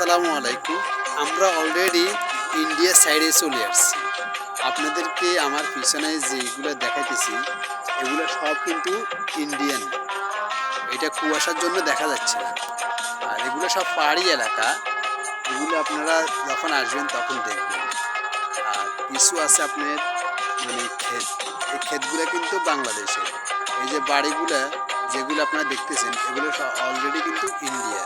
আসসালামু আলাইকুম। আমরা অলরেডি ইন্ডিয়া সাইডে চলে আসছি। আপনাদেরকে আমার পিছনে যেগুলো দেখাইতেছি, এগুলো সব কিন্তু ইন্ডিয়ান এটা কুয়াশার জন্য দেখা যাচ্ছে না। আর এগুলো সব পাহাড়ি এলাকা। এগুলো আপনারা যখন আসবেন তখন দেখবেন। আর কিছু আছে আপনার মানে ক্ষেত। এই ক্ষেতগুলো কিন্তু বাংলাদেশের। এই যে বাড়িগুলো যেগুলো আপনারা দেখতেছেন, এগুলো সব অলরেডি কিন্তু ইন্ডিয়া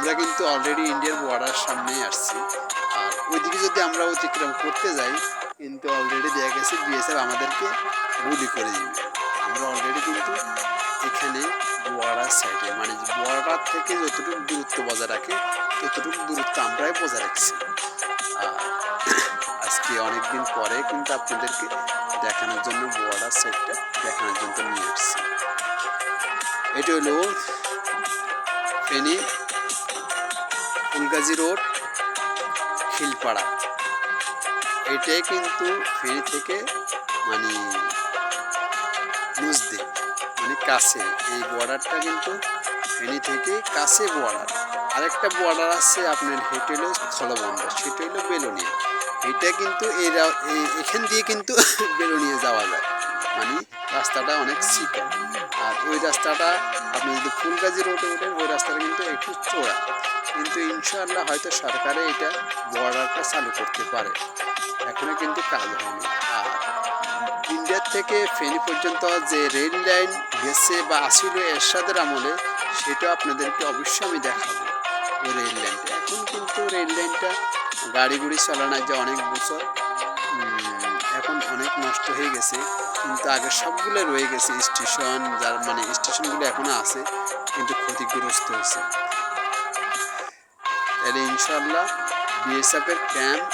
আমরা কিন্তু অলরেডি ইন্ডিয়ার বর্ডার সামনেই আসছি। আর ওইদিকে যদি আমরা অতিক্রম করতে যাই, কিন্তু অলরেডি দেখা গেছে বিএসএফ আমাদেরকে গুলি করে দিবে। আমরা অলরেডি কিন্তু এখানে বর্ডার সাইডে মানে বর্ডার থেকে যতটুকু দূরত্ব বজায় রাখে, ততটুকু দূরত্ব আমরাই বজায় রাখছি। আজকে অনেক দিন পরে কিন্তু আপনাদেরকে দেখানোর জন্য বর্ডার সাইডটা দেখানোর জন্য নিয়ে আসছি। এটা হলো ফেনী ফুলগাজী রোড খিলপাড়া এটাই কিন্তু ফেরি থেকে মানে নজদে মানে কাছে। এই বর্ডারটা কিন্তু ফেনি থেকে কাছে বর্ডার আরেকটা বর্ডার আছে আপনার হেঁটে হলো স্থলবন্দর, সেটা হলো বেলোনিয়া। এটা কিন্তু এই এখান দিয়ে কিন্তু বেলোনিয়া যাওয়া যায়। মানে রাস্তাটা অনেক চিকন আর ওই রাস্তাটা আপনি যদি ফুলগাজি রোডে ওঠেন, ওই রাস্তাটা কিন্তু একটু চোড়া কিন্তু ইনশাআল্লাহ হয়তো সরকারে এটা বর্ডারটা চালু করতে পারে। এখনও কিন্তু কাজ হয়নি। আর ইন্ডিয়ার থেকে ফেনী পর্যন্ত যে রেল লাইন গেছে বা আসিল এরশাদের আমলে, সেটা আপনাদেরকে অবশ্যই আমি দেখাবো ওই রেল লাইনটা। এখন কিন্তু রেল লাইনটা গাড়ি গুড়ি চলানো যে অনেক বছর। এখন অনেক নষ্ট হয়ে গেছে। কিন্তু আগে সবগুলো রয়ে গেছে। স্টেশন, যার মানে স্টেশনগুলো এখনও আছে, কিন্তু ক্ষতিগ্রস্ত হয়েছে। তাহলে ইনশাল্লাহ বিএসএফের ক্যাম্প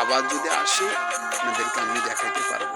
আবার যদি আসে আপনাদেরকে আমি দেখাতে পারব।